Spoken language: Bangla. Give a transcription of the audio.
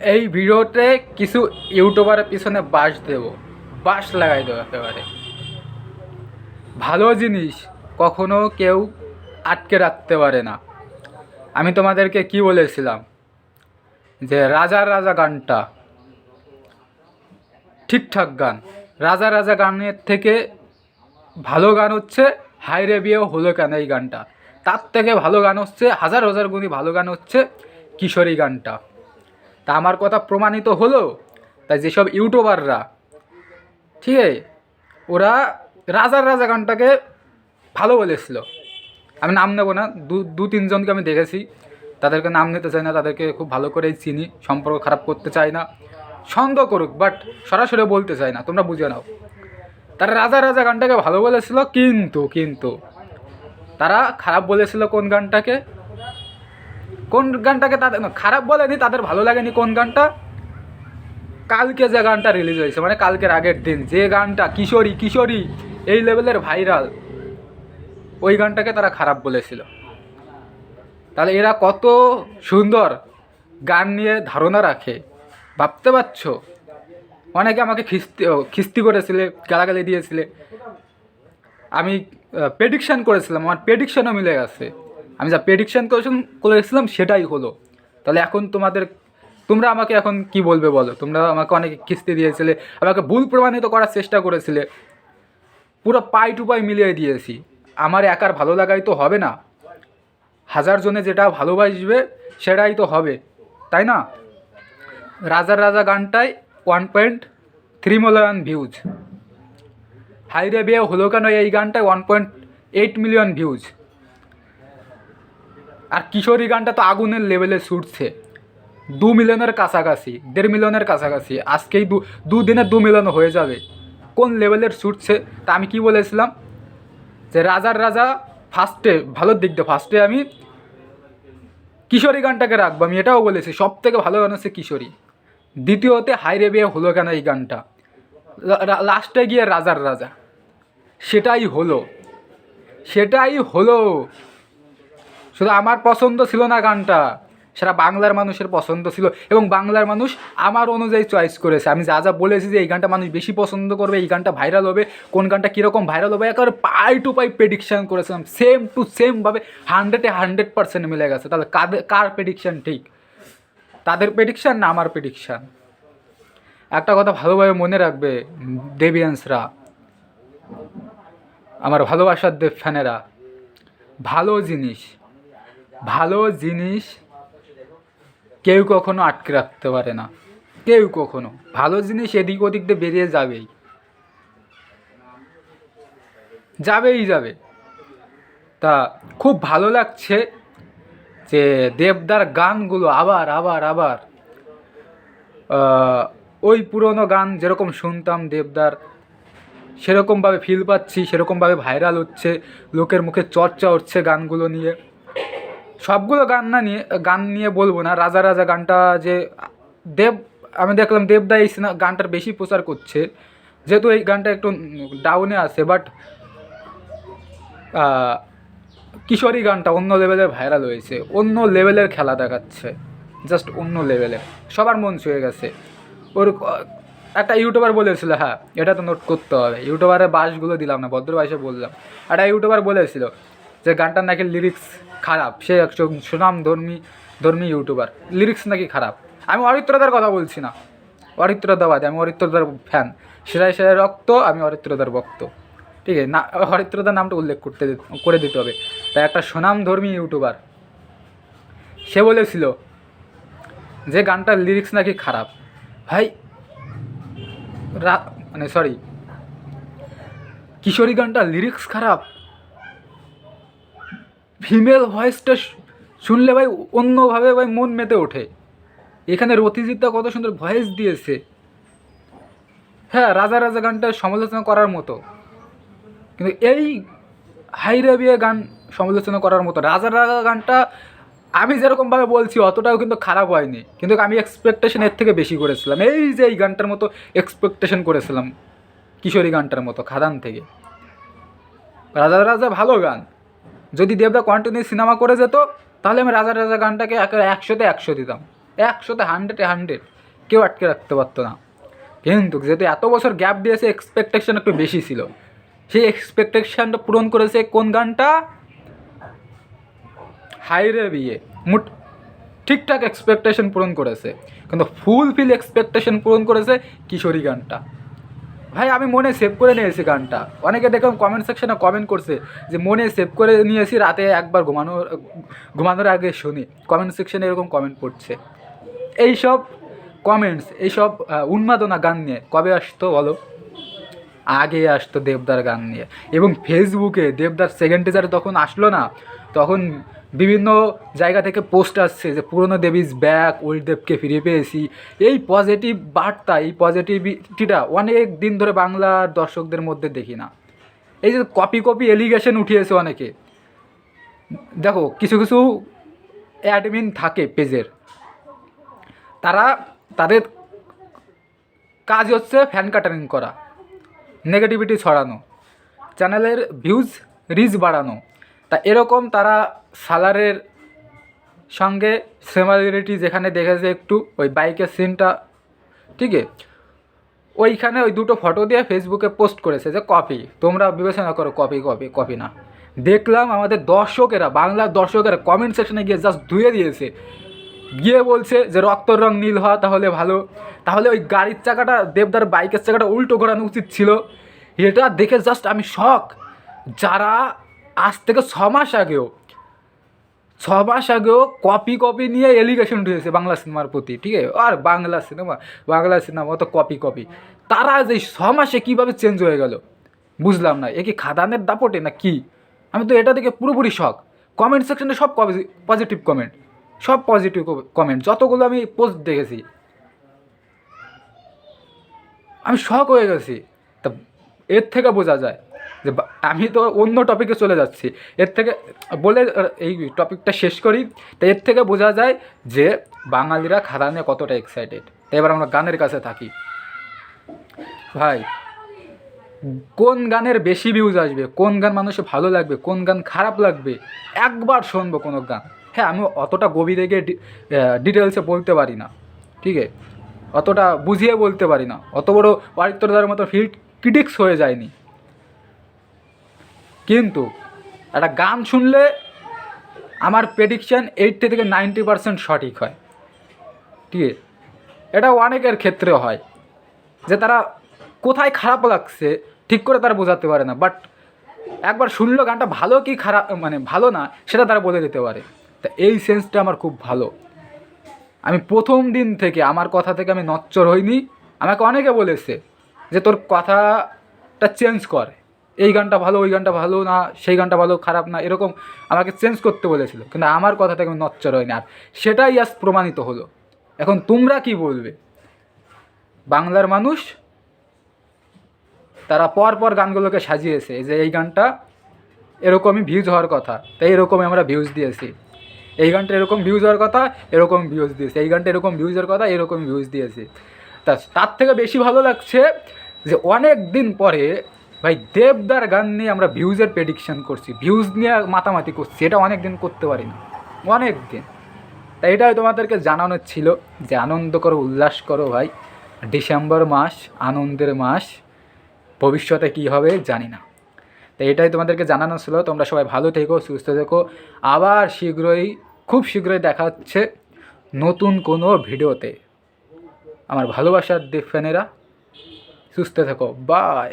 এই ভিডিওতে কিছু ইউটিউবারের পিছনে বাস দেব। বাস লাগাই দেবো একেবারে। ভালো জিনিস কখনো কেউ আটকে রাখতে পারে না। আমি তোমাদেরকে কি বলেছিলাম? যে রাজার রাজা গানটা, ঠিকঠাক গান। রাজা রাজা গানের থেকে ভালো গান হচ্ছে হাইরে বিয়েও হলো কেন এই গানটা? তার থেকে ভালো গান হচ্ছে, হাজার হাজার গুণী ভালো গান হচ্ছে কিশোরী গানটা। তা আমার কথা প্রমাণিত হলো? তাই যেসব ইউটিউবাররা, ঠিক আছে, ওরা রাজার রাজা গানটাকে ভালো বলেছিল। আমি নাম নেব না, দু দু তিনজনকে আমি দেখেছি। তাদেরকে নাম নিতে চাই না, তাদেরকে খুব ভালো করেই চিনি, সম্পর্ক খারাপ করতে চাই না। সন্দেহ করুক, বাট সরাসরি বলতে চাই না, তোমরা বুঝে নাও। তারা রাজা রাজা গানটাকে ভালো বলেছিল, কিন্তু কিন্তু, তারা খারাপ বলেছিল কোন গানটাকে? কোন গানটাকে তাদের খারাপ বলেনি, তাদের ভালো লাগেনি কোন গানটা? কালকে যে গানটা রিলিজ হয়েছে মানে কালকের আগের দিন, যে গানটা, কিশোরী কিশোরী, এই লেভেলের ভাইরাল ওই গানটাকে তারা খারাপ বলেছিল। তাহলে এরা কত সুন্দর গান নিয়ে ধারণা রাখে, ভাবতে পারছ? অনেকে আমাকে খিস্তি খিস্তি করেছিলে, গালাগালি দিয়েছিলে। আমি প্রেডিকশান করেছিলাম, আমার প্রেডিকশানও মিলে গেছে। আমি যা প্রেডিকশান করেছিলাম সেটাই হলো। তাহলে এখন তোমাদের, তোমরা আমাকে এখন কি বলবে বলো? তোমরা আমাকে অনেক কিস্তি দিয়েছিলে, আমাকে ভুল প্রমাণিত করার চেষ্টা করেছিলে। পুরো পাই টু পাই মিলিয়ে দিয়েছি। আমার একার ভালো লাগাই তো হবে না। হাজার জনে যেটা ভালোবাসবে, সেটাই তো হবে। তাই না? রাজার রাজা গানটায় one point three million views হাইরে বিয়ে হলো কেন এই গানটায় one point eight million views আর কিশোরী গানটা তো আগুনের লেভেলে ছুটছে। দু মিলিয়নের কাছাকাছি, দেড় মিলিয়নের কাছাকাছি, আজকেই দু দুদিনে দু মিলিয়ন হয়ে যাবে। কোন লেভেলের ছুটছে তা আমি কি বলেছিলাম? যে রাজার রাজা ফার্স্টে ভালোর দিক দিয়ে ফার্স্টে আমি কিশোরী গানটাকে রাখব, আমি এটাও বলেছি সব থেকে ভালো গান হচ্ছে কিশোরী। দ্বিতীয়তে হাইরে বিয়ে হলো কেন এই গানটা? লাস্টে গিয়ে রাজার রাজা। সেটাই হলো। সেটাই হলো। শুধু আমার পছন্দ ছিল না গানটা সেটা বাংলার মানুষের পছন্দ ছিল এবং বাংলার মানুষ আমার অনুযায়ী চয়েস করেছে। আমি যা যা বলেছি যে এই গানটা মানুষ বেশি পছন্দ করবে, এই গানটা ভাইরাল হবে, কোন গানটা কীরকম ভাইরাল হবে, একেবারে পাই টু পাই প্রেডিকশান করেছিলাম। সেম টু সেমভাবে হান্ড্রেডে হান্ড্রেড পার্সেন্ট মিলে গেছে। তাহলে কাদের, কার প্রেডিকশান ঠিক? তাদের প্রেডিকশান না আমার প্রেডিকশান একটা কথা ভালোভাবে মনে রাখবে দেবিয়ান্সরা, আমার ভালোবাসার দেব ফ্যানেরা, ভালো জিনিস ভালো জিনিস কেউ কখনো আটকে রাখতে পারে না। কেউ কখনো। ভালো জিনিস এদিক ওদিক দিয়ে বেরিয়ে যাবেই। যাবেই যাবে। তা খুব ভালো লাগছে যে দেবদার গানগুলো আবার আবার আবার ওই পুরনো গান যেরকম শুনতাম দেবদার, সেরকমভাবে ফিল পাচ্ছি, সেরকমভাবে ভাইরাল হচ্ছে, লোকের মুখে চর্চা হচ্ছে গানগুলো নিয়ে। সবগুলো গান না নিয়ে, গান নিয়ে বলব না। রাজা রাজা গানটা যে, দেব, আমি দেখলাম দেবদা এই গানটার বেশি প্রচার করছে। যেহেতু এই গানটা একটু ডাউনে আছে বাট কিশোরী গানটা অন্য লেভেলের ভাইরাল হয়েছে। অন্য লেভেলের খেলা দেখাচ্ছে। জাস্ট অন্য লেভেলের সবার মন ছুঁয়ে গেছে। ওর, একটা ইউটিউবার বলেছিল হ্যাঁ এটা তো নোট করতে হবে। ইউটিউবারের বাসগুলো দিলাম না ভদ্র ভাষে বললাম। একটা ইউটিউবার বলেছিল যে গানটার নাকি লিরিক্স খারাপ। সে একজন সুনাম ধর্মী ধর্মী ইউটিউবার লিরিক্স নাকি খারাপ। আমি অরিত্রদার কথা বলছি না। অরিত্রদাবাদী আমি অরিত্রদার ফ্যান সেরাই সেরাই রক্ত, আমি অরিত্রদার ভক্ত। ঠিক আছে? না হরিত্রদার নামটা উল্লেখ করতে করে দিতে হবে। তাই একটা সুনামধর্মী ইউটিউবার সে বলেছিল যে গানটার লিরিক্স নাকি খারাপ। ভাই, রা- মানে সরি কিশোরী গানটার লিরিক্স খারাপ? ফিমেল ভয়েসটা শুনলে ভাই অন্যভাবে ভাই মন মেতে ওঠে। এখানে রতিজিৎদা কত সুন্দর ভয়েস দিয়েছে। হ্যাঁ রাজা রাজা গানটা সমালোচনা করার মতো। কিন্তু এই হাইরে বিয়ে গান সমালোচনা করার মতো। রাজা রাজা গানটা আমি যেরকমভাবে বলছি, অতটাও কিন্তু খারাপ হয়নি। কিন্তু আমি এক্সপেকটেশন এর থেকে বেশি করেছিলাম। এই যে এই গানটার মতো এক্সপেকটেশন করেছিলাম। কিশোরী গানটার মতো, খাদান থেকে। রাজা রাজা ভালো গান। যদি দেবদা কন্টিনিউ সিনেমা করে যেত, তাহলে আমি রাজা রাজা গানটাকে একশোতে একশো দিতাম। একশোতে হান্ড্রেডে হান্ড্রেড কেউ আটকে রাখতে পারতো না। কিন্তু যেহেতু এত বছর গ্যাপ দিয়েছে এক্সপেকটেশন একটু বেশি ছিল, সেই এক্সপেকটেশনটা পূরণ করেছে কোন গানটা? হাইরে বিয়ে। মুট ঠিকঠাক এক্সপেকটেশন পূরণ করেছে। কিন্তু ফুলফিল এক্সপেকটেশন পূরণ করেছে কিশোরী গানটা। ভাই, আমি মনে সেভ করে নিয়েছি গানটা। অনেকে দেখলাম কমেন্ট সেকশনে কমেন্ট করছে যে, মনে সেভ করে নিয়েছি, রাতে একবার ঘুমানোর ঘুমানোর আগে শুনি। কমেন্ট সেকশনে এরকম কমেন্ট পড়ছে। এইসব কমেন্টস এইসব উন্মাদনা গান নিয়ে, কবে আসতো বলো? আগে আসতো দেবদার গান নিয়ে। এবং ফেসবুকে দেবদার সেকেন্ড টিজার তখন আসলো না, তখন বিভিন্ন জায়গা থেকে পোস্ট আসছে যে পুরনো দেব ইজ ব্যাক, ওল্ড দেবকে ফিরে পেয়েছি। এই পজিটিভ বার্তা, এই পজিটিভিটিটা অনেক দিন ধরে বাংলার দর্শকদের মধ্যে দেখি না। এই যে কপি কপি এলিগেশন উঠিয়েছে অনেকে। দেখো, কিছু কিছু অ্যাডমিন থাকে পেজের। তারা তাদের কাজ হচ্ছে ফ্যান কাটারিং করা নেগেটিভিটি ছড়ানো চ্যানেলের ভিউজ রিচ বাড়ানো। তা এরকম তারা সালারের সঙ্গে সিমিলারিটি যেখানে দেখেছে একটু, ওই বাইকের সিনটা ঠিক আছে ওইখানে ওই দুটো ফটো দিয়ে ফেসবুকে পোস্ট করেছে যে কপি তোমরা বিবেচনা করো কপি কপি কপি না। দেখলাম আমাদের দর্শকেরা, বাংলার দর্শকেরা কমেন্ট সেকশনে গিয়ে জাস্ট ধুয়ে দিয়েছে। গিয়ে বলছে যে রক্তর রং নীল হওয়া তাহলে ভালো। তাহলে ওই গাড়ির চাকাটা, দেবদার বাইকের চাকাটা উল্টো ঘোরানো উচিত ছিল। এটা দেখে জাস্ট আমি শখ যারা আজ থেকে ছ মাস আগেও মাস আগেও কপি কপি নিয়ে এলিগেশন উঠেছে বাংলা সিনেমার প্রতি, ঠিক আছে? আর বাংলা সিনেমা বাংলা সিনেমা তো কপি কপি তারা যে ছ মাসে কীভাবে চেঞ্জ হয়ে গেল, বুঝলাম না। এ কি খাদানের দাপটে না কি? আমি তো এটা দেখে পুরোপুরি শখ কমেন্ট সেকশনে সব পজিটিভ কমেন্ট সব পজিটিভ কমেন্ট যতগুলো আমি পোস্ট দেখেছি। আমি শখ হয়ে গেছি। তা এর থেকে বোঝা যায় যে আমি তো অন্য টপিকে চলে যাচ্ছি। এর থেকে, বলে এই টপিকটা শেষ করি। তো এর থেকে বোঝা যায় যে বাঙালিরা খাদানে কতটা এক্সাইটেড তো এবার আমরা গানের কাছে থাকি। ভাই, কোন গানের বেশি ভিউজ আসবে? কোন গান মানুষের ভালো লাগবে? কোন গান খারাপ লাগবে? একবার শুনব কোনো গান। হ্যাঁ আমি অতটা গভীরে গিয়ে ডিটেলসে বলতে পারি না। ঠিক আছে? অতটা বুঝিয়ে বলতে পারি না। অত বড় ওয়ারিত্রদার মতো ফিল্ড ক্রিটিক্স হয়ে যায়নি। কিন্তু একটা গান শুনলে আমার প্রেডিকশান এইটটি থেকে নাইনটি পার্সেন্ট সঠিক হয়। ঠিক এটা অনেকের ক্ষেত্রে হয় যে তারা কোথায় খারাপ লাগছে ঠিক করে তারা বোঝাতে পারে না বাট একবার শুনলো গানটা ভালো কি খারাপ মানে ভালো না সেটা তারা বলে দিতে পারে। তা এই সেন্সটা আমার খুব ভালো। আমি প্রথম দিন থেকে আমার কথা থেকে আমি নচ্চর হইনি। আমাকে অনেকে বলেছে যে তোর কথাটা চেঞ্জ কর। এই গানটা ভালো, ওই গানটা ভালো না, সেই গানটা ভালো, খারাপ না, এরকম আমাকে চেঞ্জ করতে বলেছিল। কিন্তু আমার কথাটা আমি নচ্চর হয়নি। আর সেটাই আজ প্রমাণিত হলো। এখন তোমরা কি বলবে? বাংলার মানুষ তারা পর পর গানগুলোকে সাজিয়েছে যে এই গানটা এরকমই ভিউজ হওয়ার কথা, তাই এরকমই আমরা ভিউজ দিয়েছি। এই গানটা এরকম ভিউজ হওয়ার কথা, এরকম ভিউজ দিয়েছে। এই গানটা এরকম ভিউজ হওয়ার কথা, এরকম ভিউজ দিয়েছে। তা, তার থেকে বেশি ভালো লাগছে যে অনেক দিন পরে ভাই, দেবদার গান নিয়ে আমরা ভিউজের প্রেডিকশান করছি। ভিউজ নিয়ে মাতামাতি করছি এটা অনেক দিন করতে পারি না অনেক দিন তাই এটাই তোমাদেরকে জানানোর ছিল যে আনন্দ করো, উল্লাস করো ভাই। ডিসেম্বর মাস, আনন্দের মাস, ভবিষ্যতে কী হবে জানি না। তো এটাই তোমাদেরকে জানানো ছিল। তোমরা সবাই ভালো থেকো, সুস্থ থেকো। আবার শীঘ্রই, খুব শীঘ্রই দেখা হচ্ছে নতুন কোনো ভিডিওতে। আমার ভালোবাসার দেব ফ্যানেরা সুস্থ থেকো। বাই